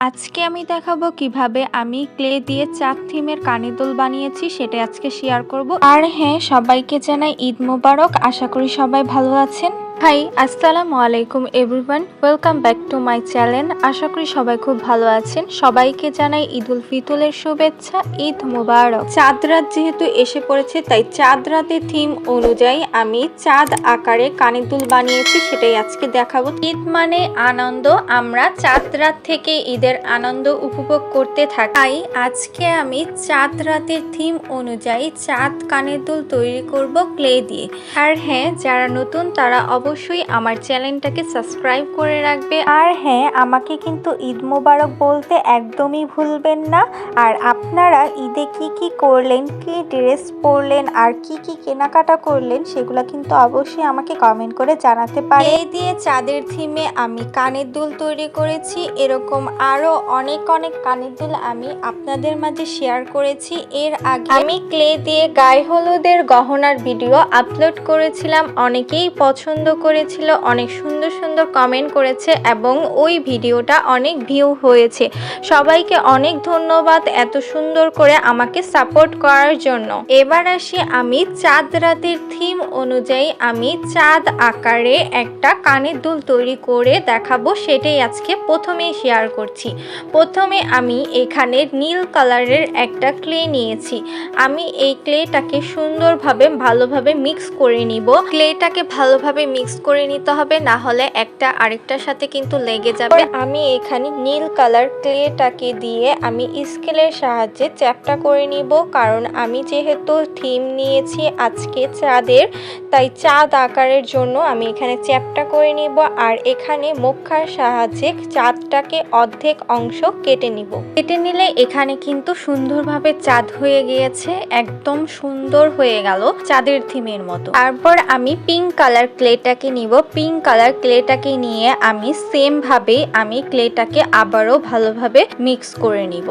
আজকে আমি দেখাবো কীভাবে আমি ক্লে দিয়ে চার থিমের কানি দোল বানিয়েছি, সেটা আজকে শেয়ার করব। আর হ্যাঁ সবাইকে জানাই ঈদ মোবারক। আশা করি সবাই ভালো আছেন। হাই আসসালামু আলাইকুম everyone welcome back to my channel আশা করি সবাই খুব ভালো আছেন। সবাইকে জানাই ঈদ উল ফিতরের শুভেচ্ছা, ঈদ মোবারক। চাঁদ রাত যেহেতু এসে পড়েছে, তাই চাঁদ রাতের থিম অনুযায়ী আমি চাঁদ আকারে কানের দুল বানিয়েছি, সেটাই আজকে দেখাবো। ঈদ মানে আনন্দ। আমরা চাঁদ রাত থেকে ঈদের আনন্দ উপভোগ করতে থাকি। তাই আজকে আমি চাঁদ রাতের থিম অনুযায়ী চাঁদ কানের দুল তৈরি করব ক্লে দিয়ে। আর হ্যাঁ যারা নতুন, তারা অবশ্যই আমার চ্যানেলটাকে সাবস্ক্রাইব করে রাখবে। আর হ্যাঁ আমাকে কিন্তু ঈদ মোবারক বলতে একদমই ভুলবেন না। আর আপনারা ঈদে কি কি করলেন কি ড্রেস পরলেন আর কি কি কেনাকাটা করলেন সেগুলো কিন্তু অবশ্যই আমাকে কমেন্ট করে জানাতে পারে এই দিয়ে চাঁদের থিমে আমি কানের দুল তৈরি করেছি। এরকম আরও অনেক অনেক কানের দুল আমি আপনাদের মাঝে শেয়ার করেছি। এর আগে আমি ক্লে দিয়ে গায়ে হলুদের গহনার ভিডিও আপলোড করেছিলাম। অনেকেই পছন্দ করেছিল, অনেক সুন্দর সুন্দর কমেন্ট করেছে এবং ওই ভিডিওটা অনেক ভিউ হয়েছে। সবাইকে অনেক ধন্যবাদ এত সুন্দর করে আমাকে সাপোর্ট করার জন্য। এবার আসি আমি চাঁদ রাতের থিম অনুযায়ী আমি চাঁদ আকারে একটা কানের দুল তৈরি করে দেখাবো, সেটাই আজকে প্রথমেই শেয়ার করছি। প্রথমে আমি এখানে নীল কালারের একটা ক্লে নিয়েছি। আমি এই ক্লেটাকে সুন্দরভাবে ভালোভাবে মিক্স করে নিব। ক্লেটাকে ভালোভাবে মিক্স করে নিতে হবে না হলে একটা আরেকটার সাথে কিন্তু লেগে যাবে। আমি এখানে নীল কালার ক্লেটাকে দিয়ে আমি স্কেলের সাহায্যে চ্যাপটা করে নিব কারণ আমি যেহেতু থিম নিয়েছি আজকে চাঁদের তাই চাঁদ আকারের জন্য আমি এখানে চ্যাপটা করে নিব। আর এখানে মুখার সাহায্যে চাঁদটাকে অর্ধেক অংশ কেটে নিব। কেটে নিলে এখানে কিন্তু সুন্দরভাবে চাঁদ হয়ে গিয়েছে একদম সুন্দর হয়ে গেল চাঁদের থিমের মতো। তারপর আমি পিঙ্ক কালার ক্লেটাকে নিব পিঙ্ক কালার ক্লেটাকে নিয়ে আমি সেম ভাবে আমি ক্লেটাকে আবারও ভালোভাবে মিক্স করে নিব।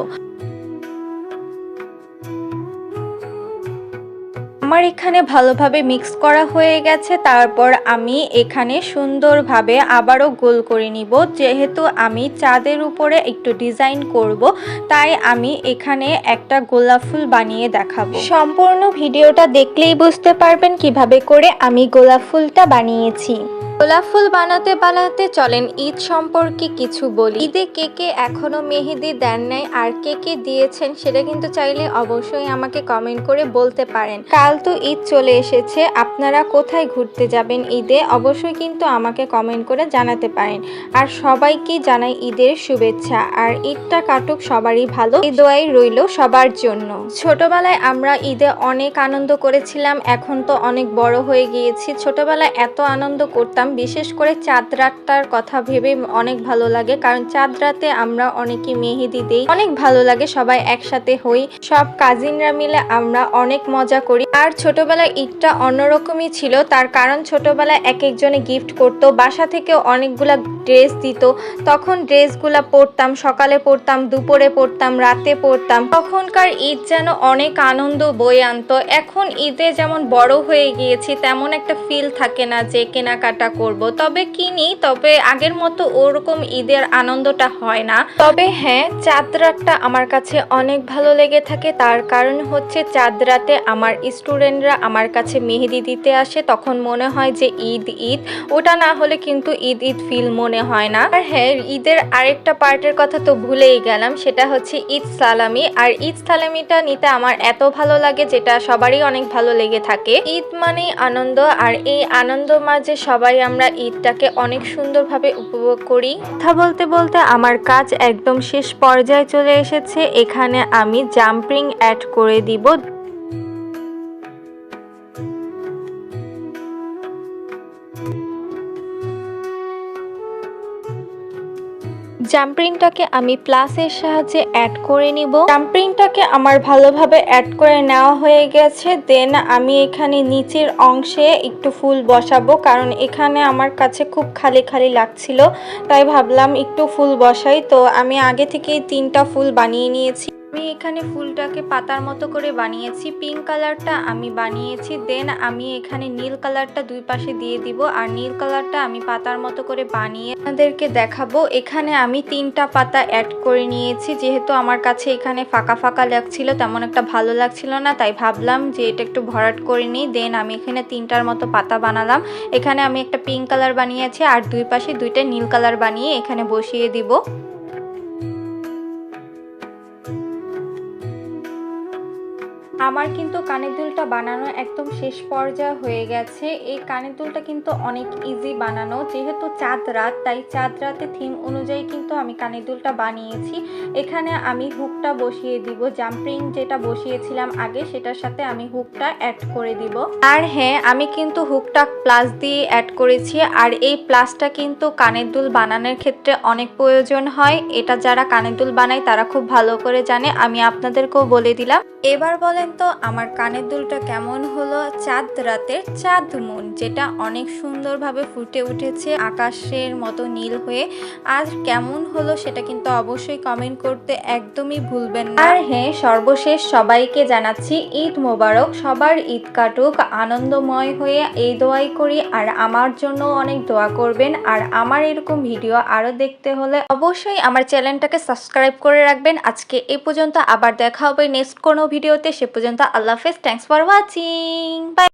আমার এখানে ভালোভাবে মিক্স করা হয়ে গেছে, তারপর আমি এখানে সুন্দরভাবে আবারও গোল করে নিব। যেহেতু আমি চাঁদের উপরে একটু ডিজাইন করব, তাই আমি এখানে একটা গোলাপ ফুল বানিয়ে দেখাবো। সম্পূর্ণ ভিডিওটা দেখলেই বুঝতে পারবেন কীভাবে করে আমি গোলাপ ফুলটা বানিয়েছি। গোলাপ ফুল বানাতে বানাতে চলেন, ঈদ সম্পর্কে কিছু বলি। ঈদে কে কে এখনও মেহেদি দেন নাই আর কে কে দিয়েছেন সেটা কিন্তু চাইলে অবশ্যই আমাকে কমেন্ট করে বলতে পারেন। কাল তো ঈদ চলে এসেছে, আপনারা কোথায় ঘুরতে যাবেন ঈদে? অবশ্যই কিন্তু আমাকে কমেন্ট করে জানাতে পারেন। আর সবাইকে জানাই ঈদের শুভেচ্ছা। আর ঈদটা কাটুক, সবারই ভালো। এই দোয়াই রইল সবার জন্য। ছোটবেলায় আমরা ঈদে অনেক আনন্দ করেছিলাম, এখন তো অনেক বড় হয়ে গিয়েছি। ছোটবেলায় এত আনন্দ করতাম বিশেষ করে চাঁদ রাতটার কথা ভেবে অনেক ভালো লাগে, কারণ চাঁদ রাতে আমরা অনেকে মেহেদি দেই। অনেক ভালো লাগে সবাই একসাথে হই। সব কাজিনরা মিলে আমরা অনেক মজা করি। আর ছোটবেলায় ঈদটা অন্যরকমই ছিল। তার কারণ ছোটবেলায় এক একজনে গিফট করতো, বাসা থেকে অনেকগুলা ড্রেস দিত। তখন ড্রেসগুলা পরতাম, সকালে পরতাম, দুপুরে পরতাম, রাতে পরতাম। তখনকার ঈদ যেন অনেক আনন্দ বয়ে আনতো। এখন ঈদে যেমন বড় হয়ে গিয়েছি, তেমন একটা ফিল থাকে না যে কেনাকাটা করব। তবে কিনি তবে আগের মতো ওরকম ঈদের আনন্দটা হয় না। তবে হ্যাঁ চাঁদ রাতটা আমার কাছে অনেক ভালো লেগে থাকে। তার কারণ হচ্ছে চাঁদ রাতে আমার স্টুডেন্টরা আমার কাছে মেহেদি দিতে আসে। তখন মনে হয় যে ঈদ ঈদ। ওটা না হলে কিন্তু ঈদ ঈদ ফিল মনে হয় না। আর হ্যাঁ ঈদের আরেকটা পার্টের কথা তো ভুলেই গেলাম। সেটা হচ্ছে ঈদ সালামি। আর ঈদ সালামিটা নিতে আমার এত ভালো লাগে যেটা সবারই অনেক ভালো লেগে থাকে। ঈদ মানেই আনন্দ। আর এই আনন্দ মাঝে সবাই আমরা ঈদটাকে অনেক সুন্দরভাবে উপভোগ করি। কথা বলতে বলতে আমার কাজ একদম শেষ পর্যায়ে চলে এসেছে। এখানে আমি জাম্পিং অ্যাড করে দিব জাম্পিংটাকে আমি প্লাসের সাহায্যে অ্যাড করে নিব। জাম্পিংটাকে আমার ভালোভাবে অ্যাড করে নেওয়া হয়ে গেছে। দেন আমি এখানে নিচের অংশে একটু ফুল বসাবো, কারণ এখানে আমার কাছে খুব খালি খালি লাগছিল, তাই ভাবলাম একটু ফুল বসাই। তো আমি আগে থেকেই তিনটা ফুল বানিয়ে নিয়েছি। আমি এখানে ফুলটাকে পাতার মতো করে বানিয়েছি। পিঙ্ক কালারটা আমি বানিয়েছি। দেন আমি এখানে নীল কালারটা দুই পাশে দিয়ে দিব। আর নীল কালারটা আমি পাতার মতো করে বানিয়ে আপনাদেরকে দেখাবো। এখানে আমি তিনটা পাতা অ্যাড করে নিয়েছি। যেহেতু আমার কাছে এখানে ফাঁকা ফাঁকা লাগছিল, তেমন একটা ভালো লাগছিল না, তাই ভাবলাম যে এটা একটু ভরাট করে নিই। দেন আমি এখানে তিনটার মতো পাতা বানালাম। এখানে আমি একটা পিঙ্ক কালার বানিয়েছি। আর দুই পাশে দুইটা নীল কালার বানিয়ে এখানে বসিয়ে দিব। আমার কিন্তু কানের দুলটা বানানো একদম শেষ পর্যায়ে হয়ে গেছে। এই কানের দুলটা কিন্তু অনেক ইজি বানানো। যেহেতু চাঁদ রাত, তাই চাঁদ রাতে থিম অনুযায়ী কিন্তু আমি কানের দুলটা বানিয়েছি। এখানে আমি হুকটা বসিয়ে দিব জাম্পিং যেটা বসিয়েছিলাম আগে, সেটার সাথে আমি হুকটা অ্যাড করে দিব। আর হ্যাঁ আমি কিন্তু হুকটা প্লাস দিয়ে অ্যাড করেছি। আর এই প্লাসটা কিন্তু কানের দুল বানানোর ক্ষেত্রে অনেক প্রয়োজন হয়। এটা যারা কানের দুল বানায়, তারা খুব ভালো করে জানে। আমি আপনাদেরকেও বলে দিলাম। এবার বলেন তো আমার কানের দুলটা কেমন হলো? চাঁদ রাতের চাঁদ মুন, যেটা অনেক সুন্দরভাবে ফুটে উঠেছে আকাশের মতো নীল হয়ে। আর কেমন হলো সেটা কিন্তু অবশ্যই কমেন্ট করতে একদমই ভুলবেন না। আর হ্যাঁ সর্বশেষ সবাইকে জানাচ্ছি, ঈদ মোবারক, সবার ঈদ কাটুক, আনন্দময় হয়ে এই দোয়াই করি। আর আমার জন্য অনেক দোয়া করবেন। আর আমার এরকম ভিডিও আরও দেখতে হলে অবশ্যই আমার চ্যানেলটাকে সাবস্ক্রাইব করে রাখবেন। আজকে এ পর্যন্ত আবার দেখা হবে নেক্সট কোনো ভিডিওতে, সে পর্যন্ত আল্লাহ হাফেজ থ্যাংকস ফর ওয়াচিং বাই